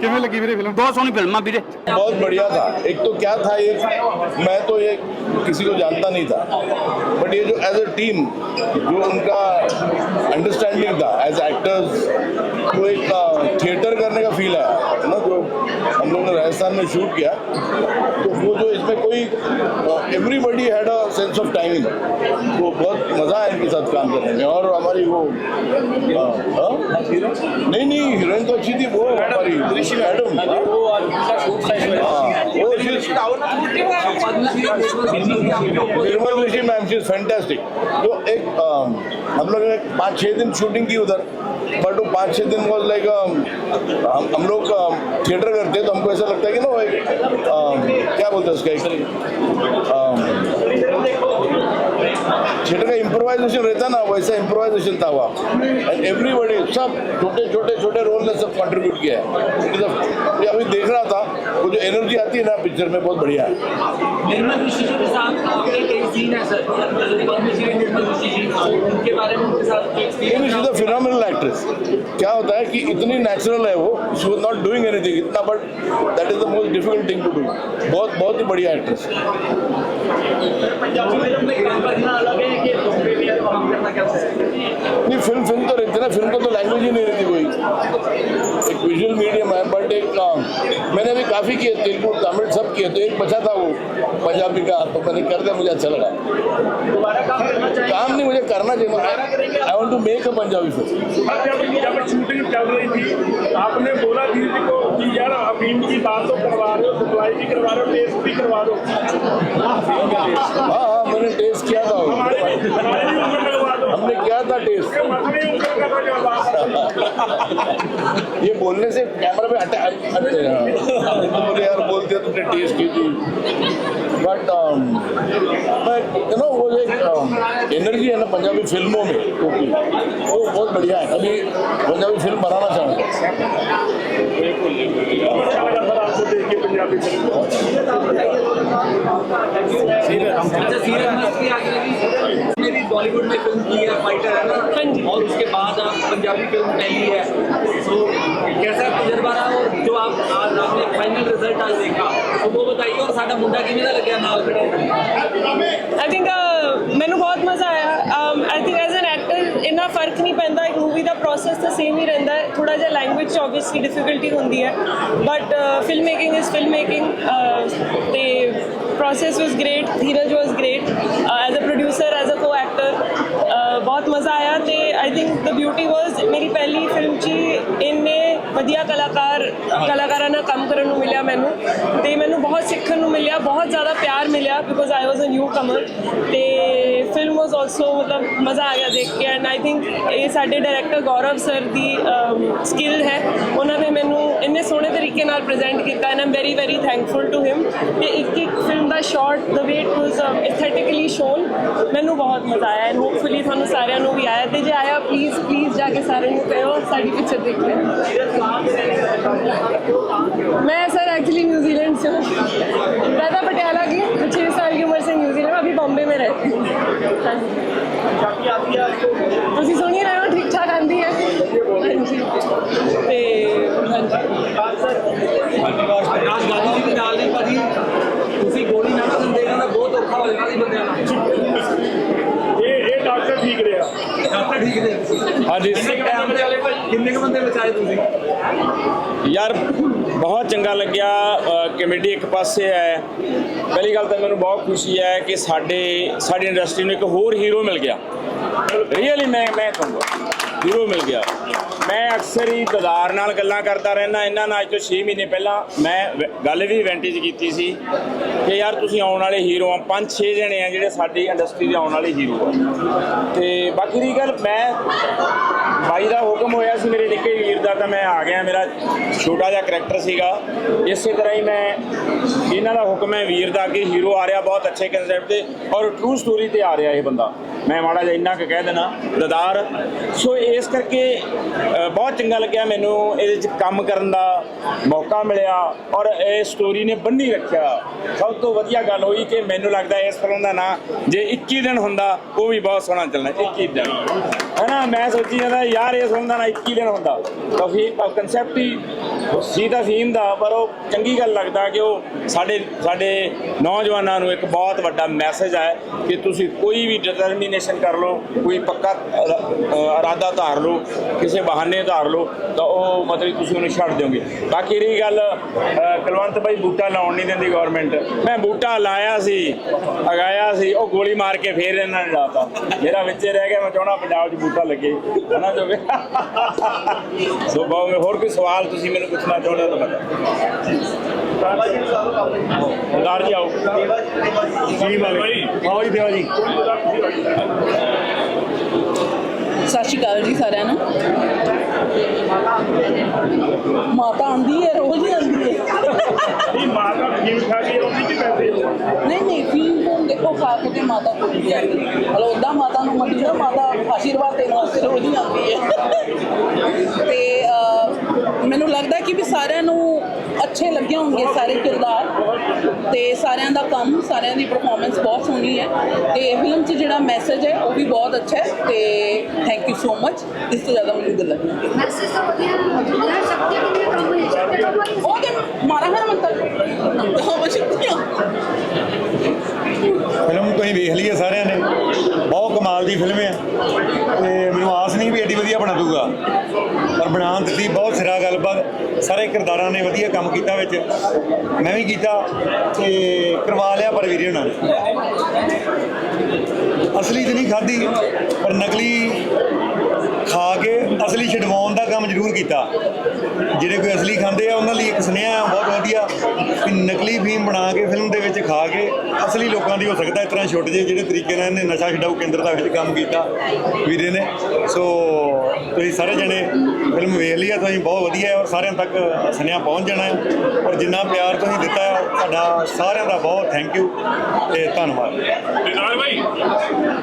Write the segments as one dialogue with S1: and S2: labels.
S1: ਕਿਵੇਂ ਲੱਗੀ ਵੀਰੇ ਫਿਲਮ
S2: ਬਹੁਤ ਸੋਹਣੀ ਫਿਲਮ ਆ ਵੀਰੇ
S3: बहुत बढ़िया था एक तो क्या था ये मैं तो ये किसी को जानता नहीं था बट ये जो एज अ टीम जो उनका अंडरस्टैंडिंग था एज एक्टर्स तो एक थिएटर करने का फील आया है ना जो हम लोग ने राजस्थान में शूट किया तो वो जो इसमें कोई everybody had a sense of timing तो बहुत मज़ा आया इनके साथ काम करने में और हमारी वो हाँ, हाँ? नहीं नहीं हीरोइन तो अच्छी थी वो हमारी ऋषि मैडम हाँ, वो Nirmal Rishi ma'am she fantastic तो एक um, हम लोग ने पाँच छः दिन शूटिंग की उधर बट वो पाँच छः दिन वॉज लाइक हम हम लोग थिएटर करते हैं तो हमको ऐसा लगता है कि ना वो एक um, क्या बोलते हैं उसका एक का इम्प्रोवाइजेशन रहता ना वैसा इम्प्रोवाइजेशन था वहाँ एंड एवरीबडी सब छोटे छोटे छोटे रोल ने सब कंट्रीब्यूट किया है. ये अभी देख रहा था वो जो एनर्जी आती है ना पिक्चर में बहुत बढ़िया है. फिनोमिनल एक्ट्रेस क्या होता है कि इतनी नेचुरल है वो she was not doing anything इतना but that is the most difficult thing to do बहुत बहुत ही बढ़िया एक्ट्रेस
S4: पंजाबी फिल्म में काम करना अलग है कि बॉम्बे में काम करना कैसा है
S3: नहीं फिल्म फिल्म तो रहती है ना फिल्म को तो लैंग्वेज ही नहीं रहती कोई एक विजुअल मीडियम है बट एक अ, मैंने अभी काफ़ी किए तेलुगु तमिल सब किए तो एक बचा था वो पंजाबी का तो मैंने कर दिया मुझे अच्छा लगा।
S4: काम
S3: नहीं मुझे करना चाहिए I want to make a
S5: Punjabi film shooting चल रही थी आपने बोला धीरे जी को कि यार अफीम की बात तो करवा रहे हो सप्लाई भी करवा रहे हो टेस्ट भी करवा दो
S3: हाँ। हाँ मैंने टेस्ट किया था
S5: दो।
S3: हमने किया था टेस्ट ये बोलने से कैमरा पे हटा हटते हैं तो बोले यार बोलते तुमने टेस्ट की थी बट यू नो वो जो एक एनर्जी है ना पंजाबी फिल्मों में टोपी वो बहुत बढ़िया है अभी पंजाबी फिल्म बनाना चाहूँगा
S4: मेरी बॉलीवुड में फिल्म की है फाइटर है ना और उसके बाद आप पंजाबी फिल्म पहली है तो कैसा तजर्बा रहा और जो आप आज आपने फाइनल रिजल्ट आज देखा तो वो बताइए और साडा मुंडा किमें का लगे नाल
S6: आई थिंक ਮੈਨੂੰ ਬਹੁਤ ਮਜ਼ਾ ਆਇਆ I think as an actor ਇੰਨਾ ਫ਼ਰਕ ਨਹੀਂ ਪੈਂਦਾ ਪ੍ਰੋਸੈਸ ਤਾਂ ਸੇਮ ਹੀ ਰਹਿੰਦਾ ਹੈ। ਥੋੜਾ ਜਿਹਾ ਲੈਂਗੁਏਜ 'ਚ ਆਬਵੀਅਸਲੀ ਡਿਫਿਕਲਟੀ ਹੁੰਦੀ ਹੈ। But film making is film making ਤੇ process was great Dheeraj was great as a producer as a co actor ਬਹੁਤ ਮਜ਼ਾ ਆਇਆ। ਤੇ ਆਈ ਥਿੰਕ ਦ ਬਿਊਟੀ ਵਾਸ ਮੇਰੀ ਪਹਿਲੀ ਫਿਲਮ 'ਚ ਹੀ ਇੰਨੇ ਵਧੀਆ ਕਲਾਕਾਰ, ਕਲਾਕਾਰਾਂ ਨਾਲ ਕੰਮ ਕਰਨ ਨੂੰ ਮਿਲਿਆ ਮੈਨੂੰ ਤੇ ਮੈਨੂੰ ਬਹੁਤ ਸਿੱਖਣ ਨੂੰ ਮਿਲਿਆ, ਬਹੁਤ ਜ਼ਿਆਦਾ ਪਿਆਰ ਮਿਲਿਆ because I was a new ਕਮਰ ਤੇ ਫਿਲਮ ਵਾਸ ਆਲਸੋ ਮਤਲਬ ਮਜ਼ਾ ਆ ਗਿਆ ਦੇਖ ਕੇ ਐਂਡ ਆਈ ਥਿੰਕ ਇਹ ਸਾਡੇ ਡਾਇਰੈਕਟਰ ਗੌਰਵ ਸਰ ਦੀ ਸਕਿੱਲ ਹੈ। ਉਹਨਾਂ ਨੇ ਮੈਨੂੰ ਇੰਨੇ ਸੋਹਣੇ ਤਰੀਕੇ ਨਾਲ ਪ੍ਰੈਜ਼ੈਂਟ ਕੀਤਾ and I'm very very thankful to him ਤੇ ਇੱਕ ਇੱਕ film the shot the way it was aesthetically shown ਮੈਨੂੰ ਬਹੁਤ ਮਜ਼ਾ ਆਇਆ ਐਂਡ ਹੋਪਫੁਲੀ ਤੁਹਾਨੂੰ ਸਾਰਿਆਂ ਨੂੰ ਵੀ ਆਇਆ ਤੇ ਜੇ ਆਇਆ ਪਲੀਜ਼ ਪਲੀਜ਼ ਜਾ ਕੇ ਸਾਰਿਆਂ ਨੂੰ ਕਹੋ ਸਾਡੀ ਪਿਕਚਰ ਦੇਖ ਲੈ मैं सर एक्चुअली न्यूजीलैंड से हूँ दादा पटियाला की छः साल की उम्र से न्यूजीलैंड में अभी बॉम्बे में रहती हूँ हाँ जी ਤੁਸੀਂ ਸੁਣੀ ਹਾਂਜੀ। ਤੇ ਹਾਂਜੀ
S4: ਰਾਜ ਗਾਂਧੀ ਜੀ ਦੇ ਨਾਲ ਨੇ ਭਾਜੀ ਤੁਸੀਂ ਗੋਲੀ ਨਾ ਨਾ ਦਿੰਦੇ ਇਹਨਾਂ ਦਾ ਬਹੁਤ ਔਖਾ ਹੋ ਜਾਣਾ ਸੀ ਬੰਦਿਆਂ ਨਾਲ
S5: ਇਹ ਇਹ ਡਾਕਟਰ ਠੀਕ ਰਿਹਾ
S4: ਡਾਕਟਰ ਠੀਕ ਨੇ
S3: ਹਾਂਜੀ
S4: ਕਿੰਨੇ ਕੁ ਬੰਦੇ ਬਚਾਏ ਤੁਸੀਂ
S7: ਯਾਰ ਬਹੁਤ ਚੰਗਾ ਲੱਗਿਆ ਅ, ਕਮੇਟੀ ਇੱਕ ਪਾਸੇ ਹੈ। ਪਹਿਲੀ ਗੱਲ ਤਾਂ ਮੈਨੂੰ ਬਹੁਤ ਖੁਸ਼ੀ ਹੈ ਕਿ ਸਾਡੇ ਸਾਡੀ ਇੰਡਸਟਰੀ ਨੂੰ ਇੱਕ ਹੋਰ ਹੀਰੋ ਮਿਲ ਗਿਆ। ਰੀਅਲੀ ਮੈਂ ਮੈਂ ਕਹੂੰਗਾ ਹੀਰੋ ਮਿਲ ਗਿਆ। ਮੈਂ ਅਕਸਰ ਹੀ ਦਦਾਰ ਨਾਲ ਗੱਲਾਂ ਕਰਦਾ ਰਹਿਣਾ ਇਹਨਾਂ ਨਾਲ ਅੱਜ ਤੋਂ 6 ਮਹੀਨੇ ਪਹਿਲਾਂ ਮੈਂ ਵ- ਗੱਲ ਵੀ ਇਵੈਂਟ 'ਚ ਕੀਤੀ ਸੀ ਕਿ ਯਾਰ ਤੁਸੀਂ ਆਉਣ ਵਾਲੇ ਹੀਰੋ ਆ, ਪੰਜ ਛੇ ਜਣੇ ਆ ਜਿਹੜੇ ਸਾਡੀ ਇੰਡਸਟਰੀ ਦੇ ਆਉਣ ਵਾਲੇ ਹੀਰੋ ਆ। ਤੇ ਬਾਕੀ ਦੀ ਗੱਲ, ਮੈਂ ਬਾਈ ਦਾ ਹੁਕਮ ਹੋਇਆ ਸੀ, ਮੇਰੇ ਨਿੱਕੇ ਵੀਰ ਦਾ, ਤਾਂ ਮੈਂ ਆ ਗਿਆ, ਮੇਰਾ ਛੋਟਾ ਜਿਹਾ ਕਰੈਕਟਰ ਸੀਗਾ। ਇਸੇ ਤਰ੍ਹਾਂ ਹੀ ਮੈਂ ਇਹਨਾਂ ਦਾ ਹੁਕਮ ਹੈ, ਵੀਰ ਦਾ ਅੱਗੇ ਹੀਰੋ ਆ ਰਿਹਾ, ਬਹੁਤ ਅੱਛੇ ਕਨਸੈਪਟ ਤੇ ਔਰ ਟਰੂ ਸਟੋਰੀ ਤੇ ਆ ਰਿਹਾ ਇਹ ਬੰਦਾ। ਮੈਂ ਮਾੜਾ ਜਿਹਾ ਇੰਨਾ ਕੁ ਕਹਿ ਦੇਣਾ ਦਦਾਰ ਸੋ ਇਸ ਕਰਕੇ ਬਹੁਤ ਚੰਗਾ ਲੱਗਿਆ ਮੈਨੂੰ ਇਹਦੇ ਵਿੱਚ ਕੰਮ ਕਰਨ ਦਾ ਮੌਕਾ ਮਿਲਿਆ ਔਰ ਇਹ ਸਟੋਰੀ ਨੇ ਬੰਨੀ ਰੱਖਿਆ। ਸਭ ਤੋਂ ਵਧੀਆ ਗੱਲ ਹੋਈ ਕਿ ਮੈਨੂੰ ਲੱਗਦਾ ਇਸ ਫਿਲਮ ਦਾ ਨਾਂ ਜੇ 21 ਦਿਨ ਹੁੰਦਾ, ਉਹ ਵੀ ਬਹੁਤ ਸੋਹਣਾ ਚੱਲਣਾ 21 ਦਿਨ। ਹਨਾ, ਮੈਂ ਸੋਚੀ ਜਾਂਦਾ ਯਾਰ ਇਸ ਫਿਲਮ ਦਾ ਨਾਂ 21 ਦਿਨ ਹੁੰਦਾ। ਤਾਂ ਫਿਰ ਕਨਸੈਪਟ ਹੀ ਸੀ ਤਾਂ ਥੀਮ ਦਾ, ਪਰ ਉਹ ਚੰਗੀ ਗੱਲ ਲੱਗਦਾ ਕਿ ਉਹ ਸਾਡੇ ਸਾਡੇ ਨੌਜਵਾਨਾਂ ਨੂੰ ਇੱਕ ਬਹੁਤ ਵੱਡਾ ਮੈਸੇਜ ਹੈ ਕਿ ਤੁਸੀਂ ਕੋਈ ਵੀ ਡਿਟਰਮੀਨੇਸ਼ਨ ਕਰ ਲਓ ਕੋਈ ਪੱਕਾ ਇਰਾਦਾ ਧਾਰ ਲਓ ਕਿਸੇ ਬਹਾਨੇ ਧਾਰ ਲਓ ਤਾਂ ਉਹ ਮਤਲਬ ਤੁਸੀਂ ਉਹਨੂੰ ਛੱਡ ਦਿਓਗੇ। ਬਾਕੀ ਰਹੀ ਗੱਲ ਅ, ਕੁਲਵੰਤ ਭਾਈ ਬੂਟਾ ਲਾਉਣ ਨਹੀਂ ਦਿੰਦੀ ਗਵਰਨਮੈਂਟ ਮੈਂ ਬੂਟਾ ਲਾਇਆ ਸੀ ਅਗਾਇਆ ਸੀ ਉਹ ਗੋਲੀ ਮਾਰ ਕੇ ਫੇਰ ਇਹਨਾਂ ਨੇ ਲਾਤਾ। ਮੇਰਾ ਵਿੱਚੇ ਰਹਿ ਗਿਆ ਮੈਂ ਚਾਹਣਾ ਪੰਜਾਬ 'ਚ ਬੂਟਾ ਲੱਗੇ। ਹਨਾ ਜੋ ਵੀ ਸੋ ਬਹੁਤ ਹੋਰ ਕੋਈ ਸਵਾਲ ਤੁਸੀਂ ਮੈਨੂੰ ਪੁੱਛਣਾ ਚਾਹੁੰਦੇ ਹੋ ਤਾਂ ਬਤਾ। ਸਰਦਾਰ ਜੀ ਆਓ।
S5: ਜੀ ਮਾਲਕ ਆਓ ਜੀ ਦੇਵਾ ਜੀ।
S1: ਸਤਿ ਸ਼੍ਰੀ ਅਕਾਲ ਜੀ ਸਾਰਿਆਂ ਨੂੰ। ਮਾਤਾ ਆਂਦੀ ਹੈ ਰੋਜ਼ ਹੀ ਆਂਦੀ ਹੈ।
S5: ਇਹ ਮਾਤਾ ਫੀਮ ਖਾ ਕੇ ਆਉਂਦੀ ਕਿ ਪੈਸੇ
S1: ਨਹੀਂ ਨਹੀਂ ਫੀਮ ਫੂਮ ਦੇਖੋ ਖਾ ਕੇ ਤੇ ਮਾਤਾ ਕੋਲ ਨਹੀਂ ਜਾਂਦੀ ਹਲੋ ਉਦਾਂ ਮਾਤਾ ਨੂੰ ਮੰਡੀ ਨਾ ਮਾਤਾ ਆਸ਼ੀਰਵਾਦ ਦੇਣ ਵਾਸਤੇ ਰੋਜ਼ ਹੀ ਆਉਂਦੀ ਹੈ। ਤੇ ਮੈਨੂੰ ਲੱਗਦਾ ਕਿ ਵੀ ਸਾਰਿਆਂ ਨੂੰ ਅੱਛੇ ਲੱਗੇ ਹੋਣਗੇ ਸਾਰੇ ਕਿਰਦਾਰ। ਤੇ ਸਾਰਿਆਂ ਦਾ ਕੰਮ ਸਾਰਿਆਂ ਦੀ ਪਰਫਾਰਮੈਂਸ ਬਹੁਤ ਸੋਹਣੀ ਹੈ। ਤੇ ਫਿਲਮ 'ਚ ਜਿਹੜਾ ਮੈਸੇਜ ਹੈ ਉਹ ਵੀ ਬਹੁਤ ਅੱਛਾ ਹੈ। ਤੇ ਥੈਂਕ ਯੂ ਸੋ ਮਚ ਇਸ ਤੋਂ ਜ਼ਿਆਦਾ ਮੈਨੂੰ ਗੱਲਾਂ ਨਹੀਂ।
S2: ਮੈਸੇਜ ਤਾਂ ਵਧੀਆ ਯਾਰ ਸ਼ਕਤੀ ਕਿੰਨੀ ਕੰਮ ਨਹੀਂ ਸ਼ਕਤੀ ਤਾਂ ਕੋਈ
S1: ਉਹ ਤੇ ਮਾਰਾ ਹੈ ਮੰਤਰ। ਹਾਂ ਬਸ਼ਕੀਆਂ
S8: ਫਿਲਮ ਤੁਸੀਂ ਵੇਖ ਲਈ ਹੈ ਸਾਰਿਆਂ ਨੇ। ਬਹੁਤ ਦੀ ਫਿਲਮ ਹੈ ਤੇ ਮੈਨੂੰ ਆਸ ਨਹੀਂ ਵੀ ਐਡੀ ਵਧੀਆ ਬਣਾ ਦੂਗਾ ਪਰ ਬਣਾ ਦਿੱਤੀ ਬਹੁਤ ਸਿਰਾ ਗੱਲਬਾਤ। ਸਾਰੇ ਕਿਰਦਾਰਾਂ ਨੇ ਵਧੀਆ ਕੰਮ ਕੀਤਾ ਵਿੱਚ। ਮੈਂ ਵੀ ਕੀਤਾ ਤੇ ਕਰਵਾ ਲਿਆ ਪਰ ਵੀਰੇ ਉਹਨਾਂ ਨੇ। ਅਸਲੀ ਤੇ ਨਹੀਂ ਖਾਧੀ, ਪਰ ਨਕਲੀ ਖਾ ਕੇ ਅਸਲੀ ਛਡਵਾਉਣ ਦਾ ਕੰਮ ਜ਼ਰੂਰ ਕੀਤਾ। ਜਿਹੜੇ ਕੋਈ ਅਸਲੀ ਖਾਂਦੇ ਆ, ਉਹਨਾਂ ਲਈ ਇੱਕ ਸੁਨੇਹਾ ਬਹੁਤ ਵਧੀਆ ਕਿ ਨਕਲੀ ਫੀਮ ਬਣਾ ਕੇ ਫਿਲਮ ਦੇ ਵਿੱਚ ਖਾ ਕੇ ਅਸਲੀ ਲੋਕਾਂ ਦੀ ਹੋ ਸਕਦਾ ਇਸ ਤਰ੍ਹਾਂ ਛੁੱਟ ਜੇ, ਜਿਹੜੇ ਤਰੀਕੇ ਨਾਲ ਇਹਨੇ ਨਸ਼ਾ ਛਡਾਊ ਕੇਂਦਰ ਦਾ ਵਿੱਚ ਕੰਮ ਕੀਤਾ ਵੀਰੇ ਨੇ। ਸੋ ਤੁਸੀਂ ਸਾਰੇ ਜਣੇ ਫਿਲਮ ਵੇਖ ਲਈ ਆ, ਤੁਸੀਂ ਬਹੁਤ ਵਧੀਆ ਔਰ ਸਾਰਿਆਂ ਤੱਕ ਸੁਨੇਹਾ ਪਹੁੰਚ ਜਾਣਾ ਹੈ। ਔਰ ਜਿੰਨਾ ਪਿਆਰ ਤੁਸੀਂ ਦਿੱਤਾ ਹੈ, ਤੁਹਾਡਾ ਸਾਰਿਆਂ ਦਾ ਬਹੁਤ ਥੈਂਕ ਯੂ ਤੇ ਧੰਨਵਾਦ।
S5: ਦਿਦਾਰ ਭਾਈ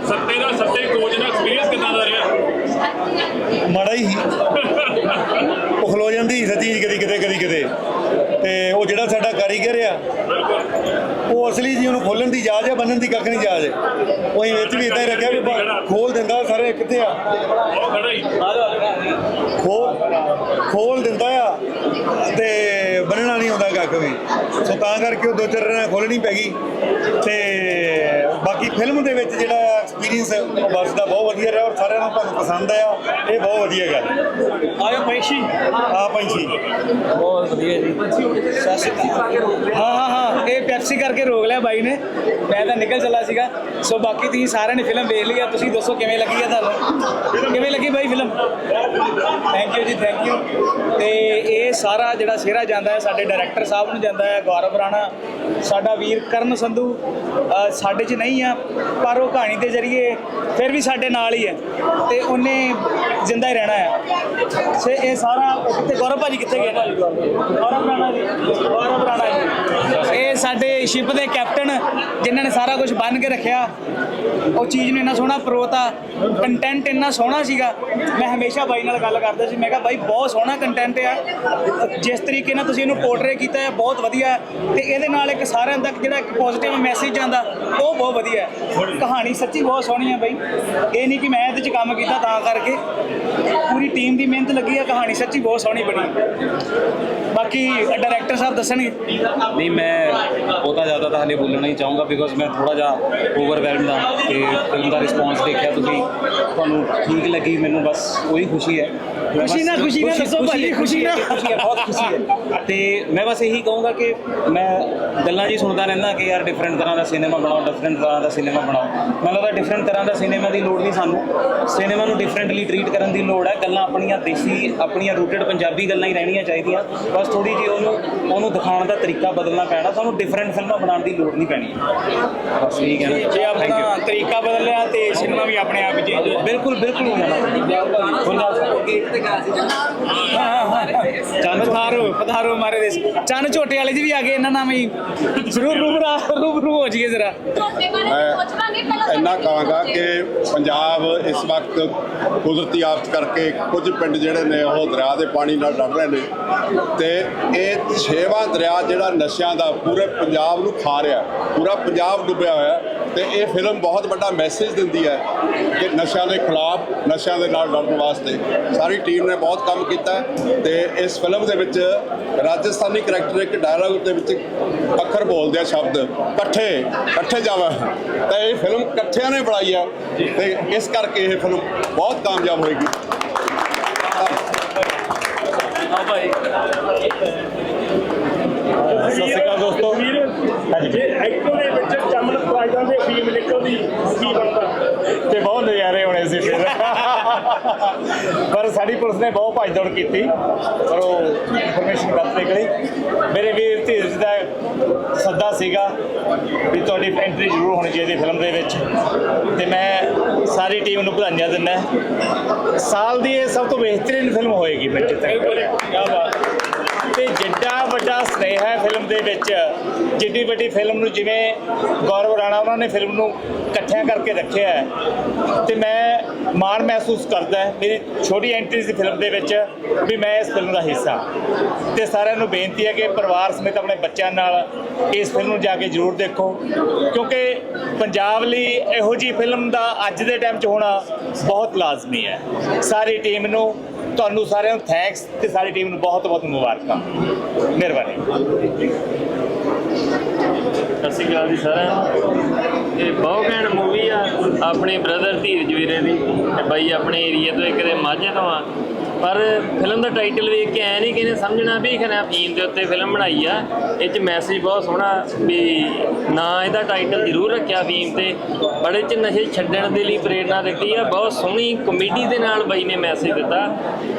S5: ਸੱਤੇ ਦਾ ਸੱਤੇ ਕੋਚ ਦਾ ਐਕਸਪੀਰੀਅੰਸ ਕਿਦਾਂ ਦਾ ਰਿਹਾ?
S8: ਮਾੜਾ ਹੀ। ਸੀ। ਉਹ ਖਲੋ ਜਾਂਦੀ ਸੀ ਸੱਚੀ ਕਦੀ ਕਿਤੇ ਕਦੀ ਕਿਤੇ। ਤੇ ਉਹ ਜਿਹੜਾ ਸਾਡਾ ਕਾਰੀਗਰ ਆ, ਉਹ ਅਸਲੀ ਜੀ ਉਹਨੂੰ ਖੋਲਣ ਦੀ ਜਾਜ ਆ, ਬੰਨਣ ਦੀ ਕੱਖ ਨਹੀਂ ਜਾਜ। ਉਹ ਵਿੱਚ ਵੀ ਇਦਾਂ ਹੀ ਰੱਖਿਆ ਵੀ ਬ- ਖੋਲ ਦਿੰਦਾ ਸਾਰੇ ਕਿੱਥੇ ਆ?
S5: ਉਹ
S8: ਖੋਲ ਖੋਲ ਦਿੰਦਾ ਆ ਤੇ ਬੰਨਣਾ ਨਹੀਂ ਹੁੰਦਾ ਕੱਖ ਵੀ। ਸੋ ਤਾਂ ਕਰਕੇ ਉਹ ਦੋ ਚਾਰ ਰਾਂ ਖੋਲਣੀ ਪੈ ਗਈ। ਤੇ ਫਿਲਮ ਦੇ ਵਿੱਚ ਜਿਹੜਾ ਐਕਸਪੀਰੀਅੰਸ ਬੱਸ ਦਾ ਬਹੁਤ ਵਧੀਆ ਰਿਹਾ ਔਰ ਸਾਰਿਆਂ ਨੂੰ ਤੁਹਾਨੂੰ ਪਸੰਦ ਆਇਆ। ਇਹ ਬਹੁਤ ਵਧੀਆ ਗੱਲ
S9: ਆਇਓ ਪੈਸ਼ੀ
S8: ਆ ਪੰਛੀ।
S9: ਬਹੁਤ ਵਧੀਆ ਜੀ। ਹਾਂ ਹਾਂ ਹਾਂ। ਇਹ ਪੈਪਸੀ ਕਰਕੇ ਰੋਕ ਲਿਆ ਬਾਈ ਨੇ। ਮੈਂ ਤਾਂ ਨਿਕਲ ਚੱਲਾ ਸੀਗਾ। ਸੋ ਬਾਕੀ ਤੁਸੀਂ ਸਾਰਿਆਂ ਨੇ ਫਿਲਮ ਵੇਖ ਲਈ ਆ। ਤੁਸੀਂ ਦੱਸੋ ਕਿਵੇਂ ਲੱਗੀ ਆ ਤੁਹਾਨੂੰ? ਕਿਵੇਂ ਲੱਗੀ ਬਾਈ film? Thank you ji thank you ਤੇ ਇਹ ਸਾਰਾ ਜਿਹੜਾ ਸਿਹਰਾ ਜਾਂਦਾ ਹੈ ਸਾਡੇ ਡਾਇਰੈਕਟਰ ਸਾਹਿਬ ਨੂੰ ਜਾਂਦਾ ਹੈ ਗੌਰਵ ਰਾਣਾ। ਸਾਡਾ ਵੀਰ ਕਰਨ ਸੰਧੂ। ਸਾਡੇ 'ਚ ਨਹੀਂ ਆ ਪਰ ਉਹ ਕਹਾਣੀ ਦੇ ਜ਼ਰੀਏ ਫਿਰ ਵੀ ਸਾਡੇ ਨਾਲ ਹੀ ਹੈ ਤੇ ਉਹਨੇ ਜ਼ਿੰਦਾ ਹੀ ਰਹਿਣਾ ਹੈ। ਸੇ ਇਹ ਸਾਰਾ ਉਹ ਕਿੱਥੇ ਗੌਰਵ ਭਾਜੀ ਕਿੱਥੇ ਗਏ? ਗੌਰਵ ਰਾਣਾ ਜੀ, ਗੌਰਵ ਰਾਣਾ ਜੀ। ਇਹ ਸਾਡੇ ਸ਼ਿਪ ਦੇ ਕੈਪਟਨ ਜਿਨ੍ਹਾਂ ਨੇ ਸਾਰਾ ਕੁਝ ਬੰਨ ਕੇ ਰੱਖਿਆ। ਉਹ ਚੀਜ਼ ਨੂੰ ਇੰਨਾ ਸੋਹਣਾ ਪਰੋਤਾ ਕੰਟੈਂਟ ਇੰਨਾ ਸੋਹਣਾ ਸੀਗਾ। ਮੈਂ ਹਮੇਸ਼ਾ ਬਾਈ ਨਾਲ ਗੱਲ ਕਰਦਾ ਸੀ, ਮੈਂ ਕਿਹਾ ਬਾਈ ਬਹੁਤ ਸੋਹਣਾ ਕੰਟੈਂਟ ਆ। ਜਿਸ ਤਰੀਕੇ ਨਾਲ ਤੁਸੀਂ ਇਹਨੂੰ ਪੋਰਟਰੇ ਕੀਤਾ ਹੈ, ਬਹੁਤ ਵਧੀਆ ਹੈ। ਤੇ ਇਹਦੇ ਨਾਲ ਇੱਕ ਸਾਰਿਆਂ ਤੱਕ ਜਿਹੜਾ ਇੱਕ ਪੋਜ਼ਿਟਿਵ ਮੈਸੇਜ ਜਾਂਦਾ ਉਹ ਬਹੁਤ ਵਧੀਆ ਹੈ। ਕਹਾਣੀ ਸੱਚੀ ਬਹੁਤ ਸੋਹਣੀ ਹੈ ਬਈ। ਇਹ ਨਹੀਂ ਕਿ ਮੈਂ ਇਹਦੇ 'ਚ ਕੰਮ ਕੀਤਾ ਤਾਂ ਕਰਕੇ। ਪੂਰੀ ਟੀਮ ਦੀ ਮਿਹਨਤ ਲੱਗੀ ਹੈ ਕਹਾਣੀ ਸੱਚੀ ਬਹੁਤ ਸੋਹਣੀ ਬਣੀ। ਬਾਕੀ ਡਾਇਰੈਕਟਰ ਸਾਹਿਬ ਦੱਸਣਗੇ?
S10: ਨਹੀਂ ਮੈਂ ਬਹੁਤਾ ਜ਼ਿਆਦਾ ਤਾਂ ਹਲੇ ਬੋਲਣਾ ਨਹੀਂ ਚਾਹੂੰਗਾ ਬਿਕੋਜ਼ ਮੈਂ ਥੋੜਾ ਜਿਹਾ ਓਵਰਵੈਲਮਡ ਹਾਂ ਤੇ ਫਿਲਮ ਦਾ ਰਿਸਪੌਂਸ ਦੇਖਿਆ ਤੁਸੀਂ ਤੁਹਾਨੂੰ ਠੀਕ ਲੱਗੀ ਮੈਨੂੰ ਬਸ ਉਹੀ ਖੁਸ਼ੀ ਹੈ।
S9: ਖੁਸ਼ੀ ਨਾ ਖੁਸ਼ੀ ਨਾ ਦੱਸੋ ਭਾਜੀ, ਖੁਸ਼ੀ ਨਾ।
S10: ਖੁਸ਼ੀ ਹੈ ਬਹੁਤ ਖੁਸ਼ੀ ਹੈ। ਤੇ ਮੈਂ ਬਸ ਇਹੀ ਕਹੂੰਗਾ ਕਿ ਮੈਂ ਗੱਲਾਂ ਜੀ ਸੁਣਦਾ ਰਹਿੰਦਾ ਕਿ ਯਾਰ ਡਿਫਰੈਂਟ ਤਰ੍ਹਾਂ ਦਾ ਸਿਨੇਮਾ ਬਣਾਓ ਡਿਫਰੈਂਟ ਤਰ੍ਹਾਂ ਦਾ ਸਿਨੇਮਾ ਬਣਾਓ। ਮੈਨੂੰ ਲੱਗਦਾ ਡਿਫਰੈਂਟ ਤਰ੍ਹਾਂ ਦਾ ਸਿਨੇਮਾ ਦੀ ਲੋੜ ਨਹੀਂ ਸਾਨੂੰ। ਸਿਨੇਮਾ ਨੂੰ ਡਿਫਰੈਂਟਲੀ ਟਰੀਟ ਕਰਨ ਦੀ ਲੋੜ ਹੈ। ਗੱਲਾਂ ਆਪਣੀਆਂ ਦੇਸੀ ਆਪਣੀਆਂ ਰੂਟਡ ਪੰਜਾਬੀ ਗੱਲਾਂ ਹੀ ਰਹਿਣੀਆਂ ਚਾਹੀਦੀਆਂ। ਬਸ ਥੋੜੀ ਜਿਹੀ ਉਹਨੂੰ
S4: ਉਹਨੂੰ ਦਿਖਾਉਣ ਦਾ ਤਰੀਕਾ ਬਦਲਣਾ ਪੈਣਾ ਸਾਨੂੰ ਡਿਫਰੈਂਟ ਫਿਲਮਾਂ ਬਣਾਉਣ ਦੀ ਲੋੜ ਨਹੀਂ ਪੈਣੀ। ਬਸ ਠੀਕ ਹੈ ਨਾ
S5: ਜੇ ਆਪਣਾ ਤਰੀਕਾ ਬਦਲਿਆ ਤੇ ਸਿਨੇਮਾ ਵੀ ਆਪਣੇ ਆਪ ਹੀ ਚੇਂਜ
S4: ਬਿਲਕੁਲ ਬਿਲਕੁਲ ਹੋ ਜਾਣਾ
S9: ਗੇਟ ਤੇ ਗਿਆ ਸੀ
S5: ਚੰਨ ਪਧਾਰੋ ਪਧਾਰੋ ਹਮਾਰੇ ਦੇਸ਼ ਚੰਨ ਝੋਟੇ ਵਾਲੇ ਜੀ ਵੀ ਆ ਗਏ ਇਹਨਾਂ ਨਾਮ ਹੀ ਜ਼ਰੂਰ ਰੂਬਰਾ ਰੂਬਰੂ ਹੋ ਜਾਈਏ ਜਰਾ।
S11: ਮੈਂ ਇੰਨਾ ਕਹਾਂਗਾ ਕਿ ਪੰਜਾਬ ਇਸ ਵਕਤ ਕੁਦਰਤੀ ਆਫਤ ਕਰਕੇ ਕੁਝ ਪਿੰਡ ਜਿਹੜੇ ਨੇ ਉਹ ਦਰਿਆ ਦੇ ਪਾਣੀ ਨਾਲ ਲੜ ਰਹੇ ਨੇ ਤੇ ਇਹ ਛੇਵਾਂ ਦਰਿਆ ਜਿਹੜਾ ਨਸ਼ਿਆਂ ਦਾ ਪੂਰੇ ਪੰਜਾਬ ਨੂੰ ਖਾ ਰਿਹਾ ਪੂਰਾ ਪੰਜਾਬ ਡੁੱਬਿਆ ਹੋਇਆ ਤੇ ਇਹ ਫਿਲਮ ਬਹੁਤ ਵੱਡਾ ਮੈਸੇਜ ਦਿੰਦੀ ਹੈ ਕਿ ਨਸ਼ਿਆਂ ਦੇ ਖਿਲਾਫ, ਨਸ਼ਿਆਂ ਦੇ ਨਾਲ ਲੜਨ ਵਾਸਤੇ। ਸਾਰੀ ਟੀਮ ਨੇ ਬਹੁਤ ਕੰਮ ਕੀਤਾ ਹੈ ਤੇ ਇਸ ਫਿਲਮ ਦੇ ਵਿੱਚ ਰਾਜਸਥਾਨੀ ਕਰੈਕਟਰ ਇੱਕ ਡਾਇਲੌਗ ਦੇ ਵਿੱਚ ਅੱਖਰ ਬੋਲਦੇ ਆ ਸ਼ਬਦ, ਇਕੱਠੇ ਇਕੱਠੇ ਜਾਵਾ। ਤਾਂ ਇਹ ਫਿਲਮ ਇਕੱਠਿਆਂ ਨੇ ਬਣਾਈ ਆ ਤੇ ਇਸ ਕਰਕੇ ਇਹ ਫਿਲਮ ਬਹੁਤ ਕਾਮਯਾਬ ਹੋਏਗੀ।
S12: ਸਤਿ ਸ਼੍ਰੀ ਅਕਾਲ ਦੋਸਤੋ। ਜੇ ਐਕਟਰ ਦੇ ਵਿੱਚ ਚਮਨ ਪ੍ਰਾਈਜ਼ਾਂ ਦੇ ਫੀਮ ਨਿਕਲਦੀ ਕੀ ਬਣਦਾ?
S13: ਤੇ ਬਹੁਤ ਨਜ਼ਾਰੇ ਹੋਣੇ ਸੀ ਫਿਰ। ਪਰ ਸਾਡੀ ਪੁਲਿਸ ਨੇ ਬਹੁਤ ਭੱਜ ਦੌੜ ਕੀਤੀ। ਪਰ ਉਹ ਇਨਫੋਰਮੇਸ਼ਨ ਗਲਤ ਨਿਕਲੀ। ਮੇਰੇ ਵੀਰ ਧੀਰਜ ਦਾ ਸੱਦਾ ਸੀਗਾ ਵੀ ਤੁਹਾਡੀ ਐਂਟਰੀ ਜ਼ਰੂਰ ਹੋਣੀ ਚਾਹੀਦੀ ਫਿਲਮ ਦੇ ਵਿੱਚ। ਤੇ ਮੈਂ ਸਾਰੀ ਟੀਮ ਨੂੰ ਵਧਾਈਆਂ ਦਿੰਦਾ। ਸਾਲ ਦੀ ਇਹ ਸਭ ਤੋਂ ਬਿਹਤਰੀਨ ਫਿਲਮ ਹੋਏਗੀ ਮੇਰੇ ਤੱਕ ਕੀ ਬਾਤ। ਤੇ ਜਿੱਡਾ ਵੱਡਾ ਸਨੇਹਾ ਹੈ ਫਿਲਮ ਦੇ ਵਿੱਚ, ਜਿੱਡੀ ਵੱਡੀ ਫਿਲਮ ਨੂੰ ਜਿਵੇਂ ਗੌਰਵ ਰਾਣਾ ਉਹਨਾਂ ਨੇ ਫਿਲਮ ਨੂੰ ਇਕੱਠਿਆਂ ਕਰਕੇ ਰੱਖਿਆ ਹੈ। ਤੇ ਮੈਂ ਮਾਣ ਮਹਿਸੂਸ ਕਰਦਾ ਮੇਰੀ ਛੋਟੀ ਐਂਟਰੀ ਸੀ ਫਿਲਮ ਦੇ ਵਿੱਚ ਵੀ ਮੈਂ ਇਸ ਫਿਲਮ ਦਾ ਹਿੱਸਾ। ਤੇ ਸਾਰਿਆਂ ਨੂੰ ਬੇਨਤੀ ਹੈ ਕਿ ਪਰਿਵਾਰ ਸਮੇਤ ਆਪਣੇ ਬੱਚਿਆਂ ਨਾਲ ਇਸ ਫਿਲਮ ਨੂੰ ਜਾ ਕੇ ਜ਼ਰੂਰ ਦੇਖੋ, ਕਿਉਂਕਿ ਪੰਜਾਬ ਲਈ ਇਹੋ ਜੀ ਫਿਲਮ ਦਾ ਅੱਜ ਦੇ ਟਾਈਮ 'ਚ ਹੋਣਾ ਬਹੁਤ ਲਾਜ਼ਮੀ ਹੈ। ਸਾਰੀ ਟੀਮ ਨੂੰ ਤੁਹਾਨੂੰ ਸਾਰਿਆਂ ਨੂੰ ਥੈਂਕਸ ਤੇ ਸਾਰੀ ਟੀਮ ਨੂੰ ਬਹੁਤ ਬਹੁਤ ਮੁਬਾਰਕਾਂ। ਮਿਹਰਬਾਨੀ।
S14: ਸਤਿ ਸ਼੍ਰੀ ਅਕਾਲ ਜੀ ਸਾਰਿਆਂ ਨੂੰ। ਇਹ ਬਹੁਤ ਘੈਂਟ ਮੂਵੀ ਆ, ਆਪਣੇ ਬ੍ਰਦਰ ਧੀਰਜ ਵੀਰੇ ਦੀ ਤੇ ਬਾਈ ਆਪਣੇ ਏਰੀਆ ਤੋਂ ਇੱਕ ਦੇ ਮਾਝੇ ਤੋਂ ਆ। ਪਰ ਫਿਲਮ ਦਾ ਟਾਈਟਲ ਵੇਖ ਕੇ ਐ ਨਹੀਂ ਕਿ ਇਹਨੇ ਸਮਝਣਾ ਵੀ ਖਨਾ ਫੀਮ ਦੇ ਉੱਤੇ ਫਿਲਮ ਬਣਾਈ ਆ। ਇਹ ਚ ਮੈਸੇਜ ਬਹੁਤ ਸੋਹਣਾ ਵੀ ਨਾ ਇਹਦਾ ਟਾਈਟਲ ਜ਼ਰੂਰ ਰੱਖਿਆ ਫੀਮ ਤੇ। ਬੜੇ ਚ ਨਸ਼ੇ ਛੱਡਣ ਦੇ ਲਈ ਪ੍ਰੇਰਣਾ ਦਿੱਤੀ ਆ। ਬਹੁਤ ਸੋਹਣੀ ਕਮੇਡੀ ਦੇ ਨਾਲ ਬਾਈ ਨੇ ਮੈਸੇਜ ਦਿੱਤਾ।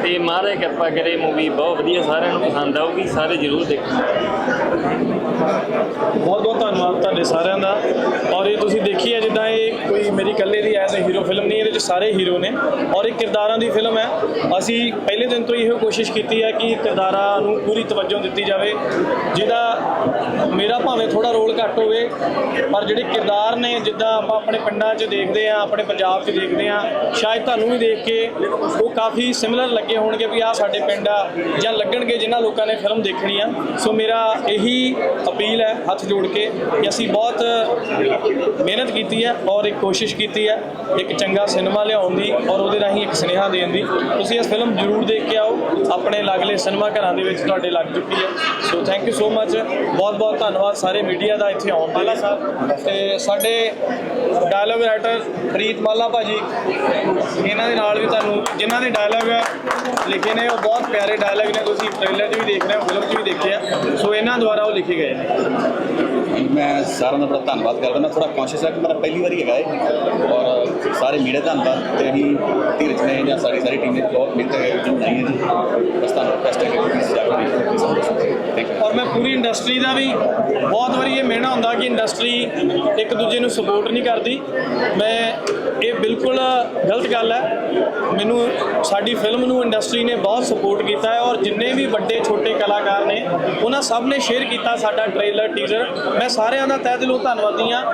S14: ਤੇ ਮਹਾਰਾਜ ਕਿਰਪਾ ਕਰੇ ਮੂਵੀ ਬਹੁਤ ਵਧੀਆ ਸਾਰਿਆਂ ਨੂੰ ਪਸੰਦ ਆਊਗੀ। ਸਾਰੇ ਜ਼ਰੂਰ ਦੇਖੋ।
S5: ਬਹੁਤ ਬਹੁਤ ਧੰਨਵਾਦ ਤੁਹਾਡੇ ਸਾਰਿਆਂ ਦਾ। ਔਰ ਇਹ ਤੁਸੀਂ ਦੇਖੀ ਹੈ ਜਿੱਦਾਂ ਮੇਰੀ ਇਕੱਲੇ ਦੀ ਐਜ਼ ਅ ਹੀਰੋ ਫਿਲਮ ਨਹੀਂ, ਇਹਦੇ ਵਿੱਚ ਸਾਰੇ ਹੀਰੋ ਨੇ। ਔਰ ਇਹ ਕਿਰਦਾਰਾਂ ਦੀ ਫਿਲਮ ਹੈ। ਅਸੀਂ ਪਹਿਲੇ ਦਿਨ ਤੋਂ ਇਹੋ ਕੋਸ਼ਿਸ਼ ਕੀਤੀ ਹੈ ਕਿ ਕਿਰਦਾਰਾਂ ਨੂੰ ਪੂਰੀ ਤਵੱਜੋ ਦਿੱਤੀ ਜਾਵੇ, ਜਿਹਦਾ ਮੇਰਾ ਭਾਵੇਂ ਥੋੜਾ ਰੋਲ ਘੱਟ ਹੋਵੇ, ਪਰ ਜਿਹੜੇ ਕਿਰਦਾਰ ਨੇ, ਜਿੱਦਾਂ ਆਪਾਂ ਆਪਣੇ ਪਿੰਡਾਂ 'ਚ ਦੇਖਦੇ ਆ ਆਪਣੇ ਪੰਜਾਬ 'ਚ ਦੇਖਦੇ ਆ ਸ਼ਾਇਦ ਤੁਹਾਨੂੰ ਵੀ ਦੇਖ ਕੇ ਉਹ ਕਾਫੀ ਸਿਮਿਲਰ ਲੱਗੇ ਹੋਣਗੇ ਵੀ ਆ ਸਾਡੇ ਪਿੰਡ ਆ, ਜਾਂ ਲੱਗਣਗੇ ਜਿਨ੍ਹਾਂ ਲੋਕਾਂ ਨੇ ਫਿਲਮ ਦੇਖਣੀ ਆ। ਸੋ ਮੇਰਾ ਇਹੀ ਅਪੀਲ ਹੈ, ਹੱਥ ਜੋੜ ਕੇ ਕਿ ਅਸੀਂ ਬਹੁਤ ਮਿਹਨਤ ਕੀਤੀ ਹੈ ਔਰ ਇੱਕ ਕੋਸ਼ਿਸ਼ ਕੋਸ਼ਿਸ਼ ਕੀਤੀ ਹੈ ਇੱਕ ਚੰਗਾ ਸਿਨੇਮਾ ਲਿਆਉਣ ਦੀ ਔਰ ਉਹਦੇ ਰਾਹੀਂ ਇੱਕ ਸੁਨੇਹਾ ਦੇਣ ਦੀ। ਤੁਸੀਂ ਇਸ ਫਿਲਮ ਜ਼ਰੂਰ ਦੇਖ ਕੇ ਆਓ। ਆਪਣੇ ਲਾਗਲੇ ਸਿਨੇਮਾ ਘਰਾਂ ਦੇ ਵਿੱਚ ਤੁਹਾਡੇ ਲੱਗ ਚੁੱਕੀ ਹੈ। So thank you so much ਬਹੁਤ ਬਹੁਤ ਧੰਨਵਾਦ ਸਾਰੇ ਮੀਡੀਆ ਦਾ ਇੱਥੇ ਆਉਣ ਵਾਲਾ ਸਾਹਿਬ ਤੇ ਸਾਡੇ ਡਾਇਲੌਗ ਰਾਈਟਰ ਫਰੀਦ ਮਾਲਾ ਭਾਜੀ, ਇਹਨਾਂ ਦੇ ਨਾਲ ਵੀ ਤੁਹਾਨੂੰ, ਜਿਨ੍ਹਾਂ ਦੇ ਡਾਇਲੌਗ ਲਿਖੇ ਨੇ, ਉਹ ਬਹੁਤ ਪਿਆਰੇ ਡਾਇਲੌਗ ਨੇ। ਤੁਸੀਂ ਟ੍ਰੇਲਰ 'ਚ ਵੀ ਦੇਖ ਰਹੇ ਹੋ ਫਿਲਮ 'ਚ ਵੀ ਦੇਖੇ ਆ। ਸੋ ਇਹਨਾਂ ਦੁਆਰਾ ਉਹ ਲਿਖੇ ਗਏ ਨੇ।
S15: ਮੈਂ ਸਾਰਿਆਂ ਦਾ ਬੜਾ ਧੰਨਵਾਦ ਕਰਦਾ। ਮੈਂ ਥੋੜਾ ਕੌਨਸ਼ੀਅਸ ਹੈ ਕਿ ਮੇਰਾ ਪਹਿਲੀ ਵਾਰੀ ਹੈਗਾ ਇਹ। ਔਰ ਸਾਰੇ ਮੀਡੀਆ ਦਾ ਧੰਨਵਾਦ ਤੇ ਅਸੀਂ ਧੀਰਜ ਨੇ ਜਾਂ ਸਾਡੀ ਸਾਰੀ ਟੀਮ ਨੇ ਬਹੁਤ ਮਿਹਨਤ ਕਰਕੇ ਬਣਾਈ ਹੈ ਜੀ। ਬਸ ਤੁਹਾਨੂੰ ਬੈਸਟ ਹੈ ਕਿ ਤੁਸੀਂ ਜਾ ਕੇ ਥੈਂਕ ਯੂ
S5: ਔਰ ਮੈਂ ਪੂਰੀ ਇੰਡਸਟਰੀ ਦਾ ਵੀ ਬਹੁਤ ਵਾਰੀ ਇਹ ਮਿਹਣਾ ਹੁੰਦਾ ਕਿ ਇੰਡਸਟਰੀ ਇੱਕ ਦੂਜੇ ਨੂੰ ਸਪੋਰਟ ਨਹੀਂ ਕਰਦੀ। ਮੈਂ ਇਹ ਬਿਲਕੁਲ ਗਲਤ ਗੱਲ ਹੈ। ਮੈਨੂੰ ਸਾਡੀ ਫਿਲਮ ਨੂੰ ਇੰਡਸਟਰੀ ਨੇ ਬਹੁਤ ਸਪੋਰਟ ਕੀਤਾ ਹੈ ਔਰ ਜਿੰਨੇ ਵੀ ਵੱਡੇ, ਛੋਟੇ ਕਲਾਕਾਰ ਨੇ, ਉਹਨਾਂ ਸਭ ਨੇ ਸ਼ੇਅਰ ਕੀਤਾ ਸਾਡਾ ਟ੍ਰੇਲਰ ਟੀਜ਼ਰ ਮੈਂ ਸਾਰਿਆਂ ਦਾ ਤਹਿ ਦਿਲੋਂ ਧੰਨਵਾਦੀ ਹਾਂ।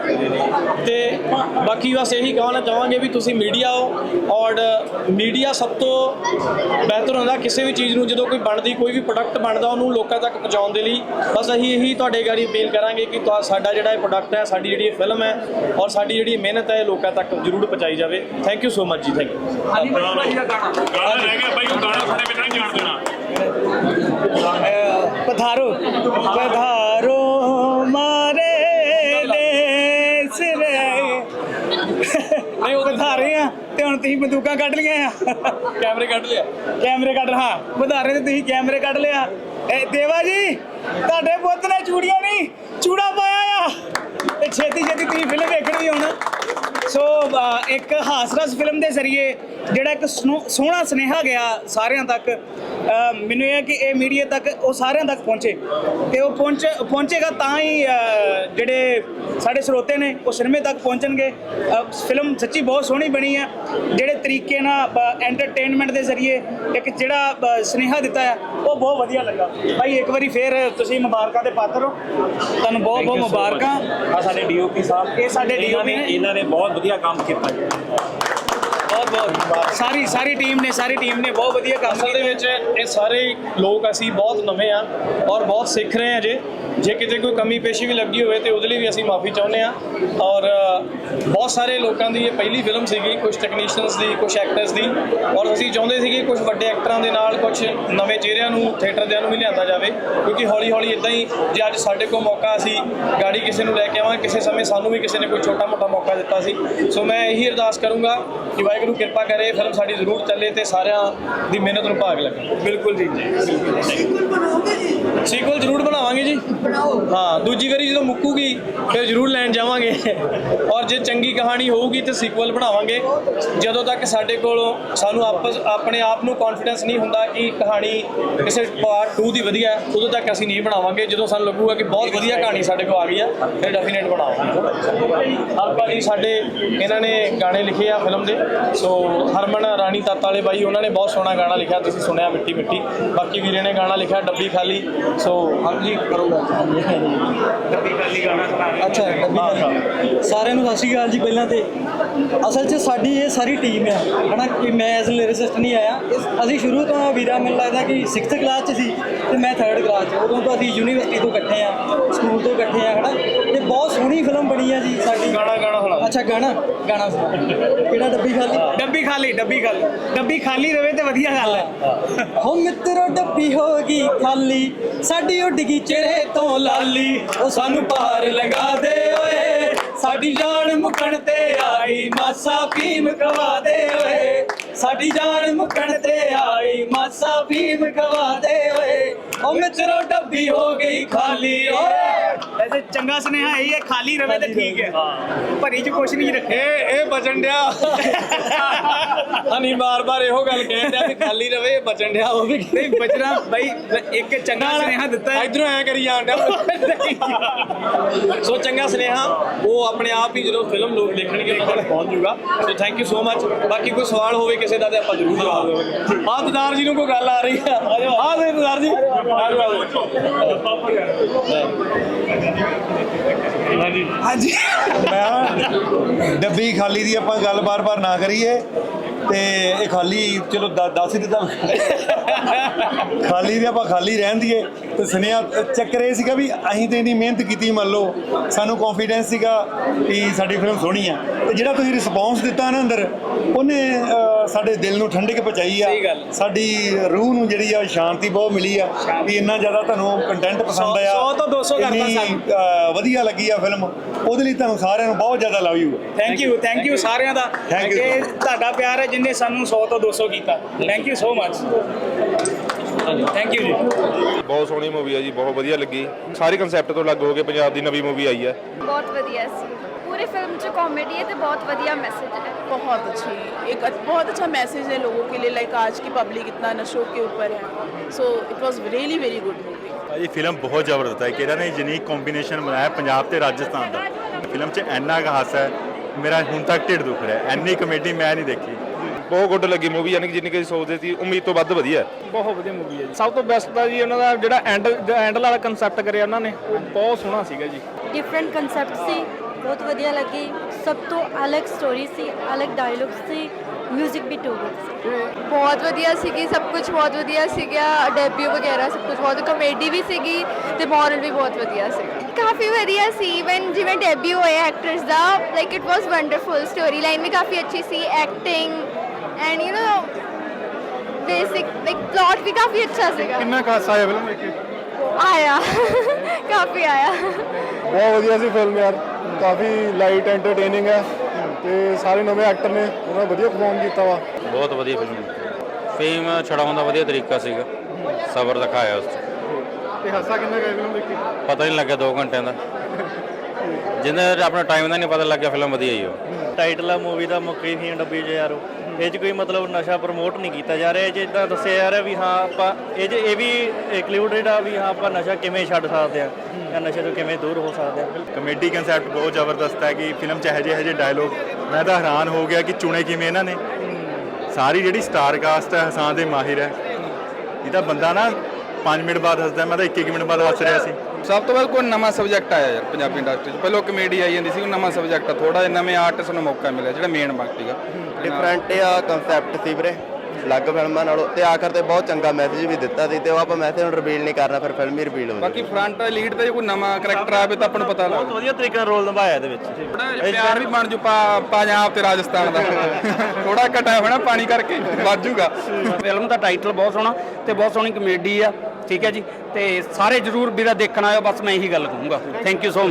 S5: ਤੇ ਬਾਕੀ ਬਸ ਇਹੀ ਕਹਿਣਾ ਚਾਹਾਂਗੇ ਵੀ ਤੁਸੀਂ ਮੀਡੀਆ ਹੋ ਔਰ ਮੀਡੀਆ ਸਭ ਤੋਂ ਬਿਹਤਰ ਹੁੰਦਾ ਕਿਸੇ ਵੀ ਚੀਜ਼ ਨੂੰ ਜਦੋਂ ਕੋਈ ਬਣਦੀ ਕੋਈ ਵੀ ਪ੍ਰੋਡਕਟ ਬਣਦਾ ਉਹਨੂੰ ਲੋਕਾਂ ਤੱਕ ਪਹੁੰਚਾਉਣ ਦੇ ਲਈ। ਬਸ ਅਸੀਂ ਇਹੀ ਤੁਹਾਡੇ ਗਾੜੀ ਅਪੀਲ ਕਰਾਂਗੇ ਕਿ ਤੁਹਾ ਸਾਡਾ ਜਿਹੜਾ ਇਹ ਪ੍ਰੋਡਕਟ ਹੈ ਸਾਡੀ ਜਿਹੜੀ ਇਹ ਫਿਲਮ ਹੈ ਔਰ ਸਾਡੀ ਜਿਹੜੀ ਮਿਹਨਤ ਹੈ ਇਹ ਲੋਕਾਂ ਤੱਕ ਜ਼ਰੂਰ ਪਹੁੰਚਾਈ ਜਾਵੇ। Thank you so much ji thank you
S9: ਹਾਂਜੀ ਭਾਈ ਦਾ ਗਾਣਾ।
S12: ਗਾਣਾ ਰਹਿ ਗਿਆ ਬਾਈ ਉਹ ਗਾਣਾ ਸਾਡੇ ਬਿਨਾਂ ਨਹੀਂ ਜਾਣ ਦੇਣਾ।
S5: ਪਧਾਰੋ ਪਧਾਰੋ। ਤੁਸੀਂ ਬੰਦੂਕਾਂ ਕੱਢ ਲਈਆਂ ਆ। ਕੈਮਰੇ ਕੱਢ ਲਿਆ। ਕੈਮਰੇ ਕੱਢ ਹਾਂ ਪਧਾਰੇ ਤੇ ਤੁਸੀਂ ਕੈਮਰੇ ਕੱਢ ਲਿਆ। ਇਹ ਦੇਵਾ ਜੀ ਤੁਹਾਡੇ ਪੁੱਤ ਨੇ ਚੂੜੀਆਂ ਨਹੀਂ ਚੂੜਾ ਪਾਇਆ ਆ। ਤੇ ਛੇਤੀ ਛੇਤੀ ਤੁਸੀਂ ਫਿਲਮ ਵੇਖਣੀ ਹੁਣ।
S9: ਸੋ ਇੱਕ ਹਾਸਰਸ ਫਿਲਮ ਦੇ ਜ਼ਰੀਏ ਜਿਹੜਾ ਇੱਕ ਸੋਹਣਾ ਸੁਨੇਹਾ ਗਿਆ ਸਾਰਿਆਂ ਤੱਕ ਮੈਨੂੰ ਇਹ ਹੈ ਕਿ ਇਹ ਮੀਡੀਆ ਤੱਕ ਉਹ ਸਾਰਿਆਂ ਤੱਕ ਪਹੁੰਚੇ। ਤੇ ਉਹ ਪਹੁੰਚ ਪਹੁੰਚੇਗਾ ਤਾਂ ਹੀ ਜਿਹੜੇ ਸਾਡੇ ਸਰੋਤੇ ਨੇ ਉਹ ਸਿਨੇਮੇ ਤੱਕ ਪਹੁੰਚਣਗੇ। ਫਿਲਮ ਸੱਚੀ ਬਹੁਤ ਸੋਹਣੀ ਬਣੀ ਹੈ। ਜਿਹੜੇ ਤਰੀਕੇ ਨਾਲ ਐਂਟਰਟੇਨਮੈਂਟ ਦੇ ਜ਼ਰੀਏ ਇੱਕ ਜਿਹੜਾ ਸੁਨੇਹਾ ਦਿੱਤਾ ਹੈ ਉਹ ਬਹੁਤ ਵਧੀਆ ਲੱਗਾ। ਭਾਈ ਇੱਕ ਵਾਰੀ ਫੇਰ ਤੁਸੀਂ ਮੁਬਾਰਕਾਂ ਦੇ ਪਾਤਰ ਹੋ। ਤੁਹਾਨੂੰ ਬਹੁਤ ਬਹੁਤ ਮੁਬਾਰਕਾਂ।
S10: ਆ ਸਾਡੇ ਡੀਓਪੀ ਸਾਹਿਬ
S9: ਇਹ ਸਾਡੇ DOP ਨੇ।
S10: ਇਹਨਾਂ ਨੇ ਬਹੁਤ ਵਧੀਆ ਕੰਮ ਕੀਤਾ।
S9: ਸਾਰੀ ਸਾਰੀ ਟੀਮ ਨੇ ਸਾਰੀ ਟੀਮ ਨੇ ਬਹੁਤ ਵਧੀਆ ਕੰਮ
S5: ਅਸਲ ਦੇ ਵਿੱਚ ਇਹ ਸਾਰੇ ਲੋਕ ਅਸੀਂ ਬਹੁਤ ਨਵੇਂ ਆ ਔਰ ਬਹੁਤ ਸਿੱਖ ਰਹੇ ਆ ਜੇ। ਜੇ ਕਿਤੇ ਕੋਈ ਕਮੀ ਪੇਸ਼ੀ ਵੀ ਲੱਗੀ ਹੋਵੇ ਤੇ ਉਹਦੇ ਲਈ ਵੀ ਅਸੀਂ ਮਾਫੀ ਚਾਹੁੰਦੇ ਆ ਔਰ ਬਹੁਤ ਸਾਰੇ ਲੋਕਾਂ ਦੀ ਇਹ ਪਹਿਲੀ ਫਿਲਮ ਸੀਗੀ ਕੁਝ ਟੈਕਨੀਸ਼ੀਅਨਸ ਦੀ ਕੁਝ ਐਕਟਰਸ ਦੀ। ਔਰ ਅਸੀਂ ਚਾਹੁੰਦੇ ਸੀਗੇ ਕੁਝ ਵੱਡੇ ਐਕਟਰਾਂ ਦੇ ਨਾਲ ਕੁਝ ਨਵੇਂ ਚਿਹਰਿਆਂ ਨੂੰ ਥੀਏਟਰ ਦਿਆਂ ਨੂੰ ਵੀ ਲਿਆਂਦਾ ਜਾਵੇ। ਕਿਉਂਕਿ ਹੌਲੀ ਹੌਲੀ ਇਦਾਂ ਹੀ ਜੇ ਅੱਜ ਸਾਡੇ ਕੋਲ ਮੌਕਾ ਸੀ ਗਾੜੀ ਕਿਸੇ ਨੂੰ ਲੈ ਕੇ ਆਵਾਂ ਕਿਸੇ ਸਮੇਂ ਸਾਨੂੰ ਵੀ ਕਿਸੇ ਨੇ ਕੋਈ ਛੋਟਾ ਮੋਟਾ ਮੌਕਾ ਦਿੱਤਾ ਸੀ। ਸੋ ਮੈਂ ਇਹੀ ਅਰਦਾਸ ਕਰੂੰਗਾ ਕਿ ਵਾਹਿਗੁਰੂ ਕਿਰਪਾ ਕਰੇ ਫਿਲਮ ਸਾਡੀ ਜ਼ਰੂਰ ਚੱਲੇ ਤੇ ਸਾਰਿਆਂ ਦੀ ਮਿਹਨਤ ਨੂੰ ਭਾਗ ਲੱਗੇ
S9: ਬਿਲਕੁਲ ਜੀ
S5: ਸੀਕਵਲ ਜ਼ਰੂਰ ਬਣਾਵਾਂਗੇ ਜੀ। ਹਾਂ ਦੂਜੀ ਵਾਰੀ ਜਦੋਂ ਮੁੱਕੂਗੀ ਫਿਰ ਜ਼ਰੂਰ ਲੈਣ ਜਾਵਾਂਗੇ। ਔਰ ਜੇ ਚੰਗੀ ਕਹਾਣੀ ਹੋਊਗੀ ਤੇ ਸੀਕਵਲ ਬਣਾਵਾਂਗੇ। ਜਦੋਂ ਤੱਕ ਸਾਡੇ ਕੋਲ ਸਾਨੂੰ ਆਪਸ ਆਪਣੇ ਆਪ ਨੂੰ ਕੌਨਫੀਡੈਂਸ ਨਹੀਂ ਹੁੰਦਾ ਕਿ ਕਹਾਣੀ ਕਿਸੇ ਪਾਰਟ 2 ਦੀ ਵਧੀਆ ਹੈ, ਉਦੋਂ ਤੱਕ ਅਸੀਂ ਨਹੀਂ ਬਣਾਵਾਂਗੇ। ਜਦੋਂ ਸਾਨੂੰ ਲੱਗੂਗਾ ਕਿ ਬਹੁਤ ਵਧੀਆ ਕਹਾਣੀ ਸਾਡੇ ਕੋਲ ਆ ਗਈ ਆ ਫਿਰ ਡੈਫੀਨੇਟ ਬਣਾਵਾਂਗੇ। ਹਲਕਾ ਜੀ ਸਾਡੇ ਇਹਨਾਂ ਨੇ ਗਾਣੇ ਲਿਖੇ ਆ ਫਿਲਮ ਦੇ ਸੋ ਹਰਮਨ ਰਾਣੀ ਤੱਤ ਵਾਲੇ ਬਾਈ ਉਹਨਾਂ ਨੇ ਬਹੁਤ ਸੋਹਣਾ ਗਾਣਾ ਲਿਖਿਆ ਤੁਸੀਂ ਸੁਣਿਆ ਮਿੱਟੀ ਮਿੱਟੀ ਬਾਕੀ ਵੀਰੇ ਨੇ ਗਾਣਾ ਲਿਖਿਆ ਡੱਬੀ ਖਾਲੀ। ਸੋ ਹਾਂਜੀ ਕਰੂੰਗਾ
S16: ਅੱਛਾ ਡੱਬੀ ਖਾਲੀ। ਸਾਰਿਆਂ ਨੂੰ ਸਤਿ ਸ਼੍ਰੀ ਅਕਾਲ ਜੀ ਪਹਿਲਾਂ ਤੇ। ਅਸਲ 'ਚ ਸਾਡੀ ਇਹ ਸਾਰੀ ਟੀਮ ਆ ਹਨਾ ਕਿ ਮੈਂ ਐਜ਼ ਲਿਰਿਸਟ ਨਹੀਂ ਆਇਆ। ਅਸੀਂ ਸ਼ੁਰੂ ਤੋਂ ਵੀਰਾ ਮੈਨੂੰ ਲੱਗਦਾ ਕਿ 6th ਕਲਾਸ 'ਚ ਸੀ। ਤੇ ਮੈਂ 3rd ਕਲਾਸ 'ਚ ਉਦੋਂ ਤੋਂ ਅਸੀਂ ਯੂਨੀਵਰਸਿਟੀ ਤੋਂ ਇਕੱਠੇ ਆ ਸਕੂਲ ਤੋਂ ਇਕੱਠੇ ਆ ਹਨਾ? ਤੇ ਬਹੁਤ ਸੋਹਣੀ ਫਿਲਮ ਬਣੀ ਆ ਜੀ ਸਾਡੀ।
S5: ਗਾਣਾ ਗਾਣਾ ਹੋਣਾ
S16: ਅੱਛਾ ਗਾਣਾ? ਗਾਣਾ ਸੁਣਾ ਕਿਹੜਾ ਡੱਬੀ ਖਾਲੀ?
S9: ਡੱਬੀ ਖਾਲੀ ਡੱਬੀ ਖਾਲੀ। ਡੱਬੀ ਖਾਲੀ ਰਵੇ ਤੇ ਵਧੀਆ ਗੱਲ ਹੈ।
S16: ਹੋ। ਮਿੱਤਰੋ ਡੱਬੀ ਹੋ ਗਈ ਖਾਲੀ। ਸਾਡੀ ਉੱਡ ਗਈ ਚਿਹਰੇ ਤੋਂ ਲਾਲੀ। ਉਹ ਸਾਨੂੰ ਪਾਰ ਲਗਾ ਦੇ ਓਏ। ਸਾਡੀ ਜਾਨ ਮੁਕਣ ਤੇ ਆਈ ਮਾਸਾ ਫੀਮ ਖਵਾ ਦੇ ਓਏ। ਸਾਡੀ ਜਾਨ ਮੁਕਣ ਤੇ ਆਈ ਮਾਸਾ ਫੀਮ ਖਵਾ ਦੇ ਓਏ। ਉਹ ਮਿੱਤਰੋ ਡੱਬੀ ਹੋ ਗਈ ਖਾਲੀ। ਓਏ
S9: ਵੈਸੇ ਚੰਗਾ ਸੁਨੇਹਾ ਇਹ ਹੈ ਖਾਲੀ ਰਵੇ ਤੇ ਠੀਕ ਹੈ। ਭਰੀ ਚ ਕੁਛ ਨਹੀਂ ਰੱਖੇ
S5: ਇਹ ਇਹ ਬਚਣ ਡਿਆ। ਹਨੀ ਬਾਰ-ਬਾਰ ਇਹੋ ਗੱਲ ਕਹਿਣ ਡਿਆ ਕਿ ਖਾਲੀ ਰਵੇ ਬਚਣ ਡਿਆ ਉਹ ਵੀ
S9: ਨਹੀਂ ਬਚਣਾ ਬਾਈ ਇੱਕ ਚੰਗਾ ਸੁਨੇਹਾ ਦਿੱਤਾ ਹੈ।
S5: ਇਧਰੋਂ ਐ ਕਰੀ ਜਾਣ ਡਿਆ। ਸੋ ਚੰਗਾ ਸੁਨੇਹਾ ਉਹ ਆਪਣੇ ਆਪ ਹੀ ਜਦੋਂ ਫਿਲਮ ਲੋਕ ਦੇਖਣਗੇ ਤੱਕ ਪਹੁੰਚ ਜਾਊਗਾ so thank you so much ਬਾਕੀ ਕੋਈ ਸਵਾਲ ਹੋਵੇ ਕਿਸੇ ਦਾ ਤੇ ਆਪਾਂ ਜ਼ਰੂਰ ਜਵਾਬ ਦੇਵਾਂਗੇ। ਆਹ ਦਦਾਰ ਜੀ ਨੂੰ ਕੋਈ ਗੱਲ ਆ ਰਹੀ ਆ। ਆਹ ਦਦਾਰ ਜੀ।
S8: ਹਾਂਜੀ।
S9: ਹਾਂਜੀ
S8: ਮੈਂ ਡੱਬੀ ਖਾਲੀ ਦੀ ਆਪਾਂ ਗੱਲ ਬਾਰ-ਬਾਰ ਨਾ ਕਰੀਏ। ਤੇ ਇਹ ਖਾਲੀ ਚਲੋ ਦ- ਦੱਸ ਹੀ ਦਿੱਤਾ ਖਾਲੀ ਦੀ ਆਪਾਂ ਖਾਲੀ ਰਹਿਣ ਦੀਏ। ਤੇ ਸੁਨੇਹਾ ਚੱਕਰ ਇਹ ਸੀਗਾ ਵੀ ਅਸੀਂ ਤੇ ਇੰਨੀ ਮਿਹਨਤ ਕੀਤੀ ਮੰਨ ਲਓ ਸਾਨੂੰ ਕੌਨਫੀਡੈਂਸ ਸੀਗਾ ਕਿ ਸਾਡੀ ਫਿਲਮ ਸੋਹਣੀ ਆ। ਤੇ ਜਿਹੜਾ ਤੁਸੀਂ ਰਿਸਪੌਂਸ ਦਿੱਤਾ ਨਾ ਅੰਦਰ ਉਹਨੇ ਅਹ, ਸਾਡੇ ਦਿਲ ਨੂੰ ਠੰਡਕ ਪਹੁੰਚਾਈ ਆ।
S9: ਸਹੀ ਗੱਲ।
S8: ਸਾਡੀ ਰੂਹ ਨੂੰ ਜਿਹੜੀ ਆ ਸ਼ਾਂਤੀ ਬਹੁਤ ਮਿਲੀ ਆ ਵੀ ਇੰਨਾ ਜ਼ਿਆਦਾ ਤੁਹਾਨੂੰ ਕੰਟੈਂਟ ਪਸੰਦ ਆਇਆ।
S9: ਸੌ ਤੋਂ ਦੋ ਸੌ ਕਰਤਾ
S8: ਇੰਨੀ,
S9: ਸਾਨੂੰ।
S8: ਅਹ, ਵਧੀਆ ਲੱਗੀ ਆ ਫਿਲਮ ਉਹਦੇ ਲਈ ਤੁਹਾਨੂੰ ਸਾਰਿਆਂ ਨੂੰ ਬਹੁਤ ਜ਼ਿਆਦਾ love you
S9: thank you thank you ਸਾਰਿਆਂ ਦਾ।
S8: Thank you.
S9: ਕਿ ਤੁਹਾਡਾ ਪਿਆਰ ਹੈ ਜਿੰਨੇ ਇਹਨੇ ਸਾਨੂੰ 100 ਤੋਂ 200 ਕੀਤਾ thank you so much thank you ji
S17: ਬਹੁਤ ਸੋਹਣੀ ਮੂਵੀ ਹੈ ਜੀ ਬਹੁਤ ਵਧੀਆ ਲੱਗੀ ਸਾਰੇ ਕਨਸੈਪਟ ਤੋਂ ਅਲੱਗ ਹੋ ਕੇ ਪੰਜਾਬ ਦੀ ਨਵੀਂ ਮੂਵੀ ਆਈ ਹੈ
S2: ਬਹੁਤ ਵਧੀਆ ਸੀ पूरी फिल्म जो कॉमेडी है तो बहुत बढ़िया मैसेज है
S1: बहुत अच्छी एक बहुत अच्छा मैसेज है लोगों के लिए लाइक आज की पब्लिक इतना नशों के ऊपर है so it was really very good
S13: movie ये फिल्म बहुत ज़बरदस्त है कि इन्होंने यूनिक कॉम्बीनेशन बनाया पंजाब तो राजस्थान का फिल्म 'ਚ ਇੰਨਾ ਹਾਸਾ ਹੈ ਮੇਰਾ ਹੁਣ ਤੱਕ ਢਿੱਡ ਦੁਖ ਰਿਹਾ ਐਨੀ ਕਮੇਡੀ ਮੈਂ ਨਹੀਂ ਦੇਖੀ
S17: ਬਹੁਤ ਗੁੱਡ ਲੱਗੀ ਮੂਵੀ ਯਾਨੀ ਕਿ ਜਿੰਨੀ ਕਿ ਸੋਚਦੇ ਸੀ ਉਮੀਦ ਤੋਂ ਵੱਧ ਵਧੀਆ ਹੈ।
S5: ਬਹੁਤ ਵਧੀਆ ਮੂਵੀ ਹੈ ਜੀ। ਸਭ ਤੋਂ ਬੈਸਟ ਤਾਂ ਜੀ ਉਹਨਾਂ ਦਾ ਜਿਹੜਾ ਐਂਡ ਐਂਡ ਵਾਲਾ ਕਨਸੈਪਟ ਕਰਿਆ ਉਹਨਾਂ ਨੇ ਉਹ ਬਹੁਤ ਸੋਹਣਾ ਸੀਗਾ ਜੀ।
S2: ਡਿਫਰੈਂਟ ਕਨਸੈਪਟ ਸੀ ਬਹੁਤ ਵਧੀਆ ਲੱਗੀ। ਸਭ ਤੋਂ ਅਲੱਗ ਸਟੋਰੀ ਸੀ ਅਲੱਗ ਡਾਇਲੌਗ ਸੀ 뮤직 ਵੀ ਟੂ ਗੁੱਡ ਸੀ। ਬਹੁਤ ਵਧੀਆ ਸੀਗੀ ਸਭ ਕੁਝ ਬਹੁਤ ਵਧੀਆ ਸੀਗਾ ਡੈਬਿਊ ਵਗੈਰਾ ਸਭ ਕੁਝ ਬਹੁਤ ਕਾਮੇਡੀ ਵੀ ਸੀਗੀ ਤੇ ਮੋਰਲ ਵੀ ਬਹੁਤ ਵਧੀਆ ਸੀ ਕਾਫੀ ਵਧੀਆ ਸੀ ਇਵਨ ਜਿਵੇਂ ਡੈਬਿਊ ਹੋਇਆ actors the like it was wonderful story line ਵੀ ਕਾਫੀ ਅੱਛੀ ਸੀ acting and you know basic like plot ਵੀ ਕਾਫੀ ਅੱਛਾ ਸੀਗਾ
S5: ਕਿੰਨਾ ਖਾਸ ਆਇਆ ਫਿਲਮ ਦੇਖ
S2: ਆਇਆ ਕਾਫੀ ਆਇਆ
S5: ਬਹੁਤ ਵਧੀਆ ਸੀ ਫਿਲਮ ਯਾਰ ਕਾਫੀ ਲਾਈਟ ਐਂਟਰਟੇਨਿੰਗ ਹੈ ਤੇ ਸਾਰੇ ਨਵੇਂ ਐਕਟਰ ਨੇ ਉਹਨਾਂ ਵਧੀਆ ਪਰਫਾਰਮ ਕੀਤਾ ਵਾ
S7: ਬਹੁਤ ਵਧੀਆ ਫਿਲਮ ਫੇਮ ਛਡਾਉਣ ਦਾ ਵਧੀਆ ਤਰੀਕਾ ਸੀਗਾ। ਸਬਰ ਦਿਖਾਇਆ ਉਸ
S5: ਤੇ ਹਾਸਾ ਕਿੰਨਾ ਗਿਆ ਫਿਲਮ ਦੇਖ
S7: ਪਤਾ ਨਹੀਂ ਲੱਗਿਆ 2 ਘੰਟਿਆਂ ਦਾ। ਜਿੰਨੇ ਆਪਣਾ ਟਾਈਮ ਦਾ ਨਹੀਂ ਪਤਾ ਲੱਗਿਆ ਫਿਲਮ ਵਧੀਆ ਹੀ ਹੋ
S9: ਟਾਈਟਲ ਆ ਮੂਵੀ ਦਾ ਮੁੱਕੀ ਫੀਮ ਡੱਬੀ ਜੇ ਯਾਰੋ ਇਹ 'ਚ ਕੋਈ ਮਤਲਬ ਨਸ਼ਾ ਪ੍ਰਮੋਟ ਨਹੀਂ ਕੀਤਾ ਜਾ ਰਿਹਾ। ਇਹ 'ਚ ਇਦਾਂ ਦੱਸਿਆ ਜਾ ਰਿਹਾ ਵੀ ਹਾਂ, ਆਪਾਂ ਇਹ 'ਚ ਇਹ ਵੀ ਇਨਕਲੂਡਡ ਆ ਵੀ ਹਾਂ, ਆਪਾਂ ਨਸ਼ਾ ਕਿਵੇਂ ਛੱਡ ਸਕਦੇ ਆ ਜਾਂ ਨਸ਼ੇ ਤੋਂ ਕਿਵੇਂ ਦੂਰ ਹੋ ਸਕਦੇ ਆ।
S18: ਕਮੇਡੀ ਕਨਸੈਪਟ ਬਹੁਤ ਜ਼ਬਰਦਸਤ ਹੈ ਕਿ ਫਿਲਮ 'ਚ ਇਹੋ ਜਿਹੇ ਇਹੋ ਜਿਹੇ ਡਾਇਲੋਗ ਮੈਂ ਤਾਂ ਹੈਰਾਨ ਹੋ ਗਿਆ ਕਿ ਚੁਣੇ ਕਿਵੇਂ ਇਹਨਾਂ ਨੇ। ਸਾਰੀ ਜਿਹੜੀ ਸਟਾਰ ਕਾਸਟ ਹੈ ਹਸਾਂ ਦੇ ਮਾਹਿਰ ਹੈ। ਇਹਦਾ ਬੰਦਾ ਨਾ 5 ਮਿੰਟ ਬਾਅਦ ਹੱਸਦਾ, ਮੈਂ ਤਾਂ 1 ਮਿੰਟ ਬਾਅਦ ਹੱਸ ਰਿਹਾ ਸੀ।
S17: ਸਭ ਤੋਂ ਵੱਧ ਕੋਈ ਨਵਾਂ ਸਬਜੈਕਟ ਆਇਆ ਯਾਰ ਪੰਜਾਬੀ ਇੰਡਸਟਰੀ 'ਚ। ਪਹਿਲਾਂ ਕਮੇਡੀ ਆਈ ਜਾਂਦੀ ਸੀ ਉਹ ਨਵਾਂ ਸਬਜੈਕਟ ਆ ਥੋੜਾ ਜਿਹਾ ਨਵੇਂ ਆਰਟਿਸਟ ਨੂੰ ਮੌਕਾ ਮਿਲਿਆ, ਜਿਹੜਾ ਮੇਨ ਬਾਕੀ ਸੀਗਾ।
S11: ਡਿਫਰੈਂਟ ਆ ਕਨਸੈਪਟ ਸੀ ਵੀਰੇ। ਅਲੱਗ ਫਿਲਮਾਂ ਨਾਲੋਂ ਤੇ ਆਖਰ ਤੇ ਬਹੁਤ ਚੰਗਾ ਮੈਸੇਜ ਵੀ ਦਿੱਤਾ ਸੀ ਤੇ ਉਹ ਆਪਾਂ ਮੈਸੇਜ ਹੁਣ ਰਿਵੀਲ ਨਹੀਂ ਕਰਨਾ ਫਿਰ ਫਿਲਮ ਹੀ ਰਿਵੀਲ ਹੋ
S17: ਬਾਕੀ ਫਰੰਟ ਲੀਡ ਤੇ ਜੇ ਕੋਈ ਨਵਾਂ ਕਰੈਕਟਰ ਆਵੇ ਤਾਂ ਆਪਾਂ ਨੂੰ ਪਤਾ ਲੱਗ
S9: ਵਧੀਆ ਤਰੀਕੇ ਨਾਲ ਰੋਲ ਨਿਭਾਇਆ ਇਹਦੇ ਵਿੱਚ।
S17: ਪਿਆਰ ਵੀ ਬਣ ਜੂ ਪਾ- ਪੰਜਾਬ ਤੇ ਰਾਜਸਥਾਨ ਦਾ। ਥੋੜਾ ਘਟਾ ਹੋਣਾ ਪਾਣੀ ਕਰਕੇ ਵੱਧ ਜੂਗਾ।
S9: ਫਿਲਮ ਦਾ ਟਾਈਟਲ ਬਹੁਤ ਸੋਹਣਾ ਤੇ ਬਹੁਤ ਸੋਹਣੀ ਕਮੇਡੀ ਆ ਠੀਕ ਹੈ ਜੀ। ਤੇ ਸਾਰੇ ਜਰੂਰ ਵੀਰਾ ਦੇਖਣ ਆਇਓ ਬਸ ਮੈਂ ਇਹੀ ਗੱਲ ਕਹੂੰਗਾ। Thank you so much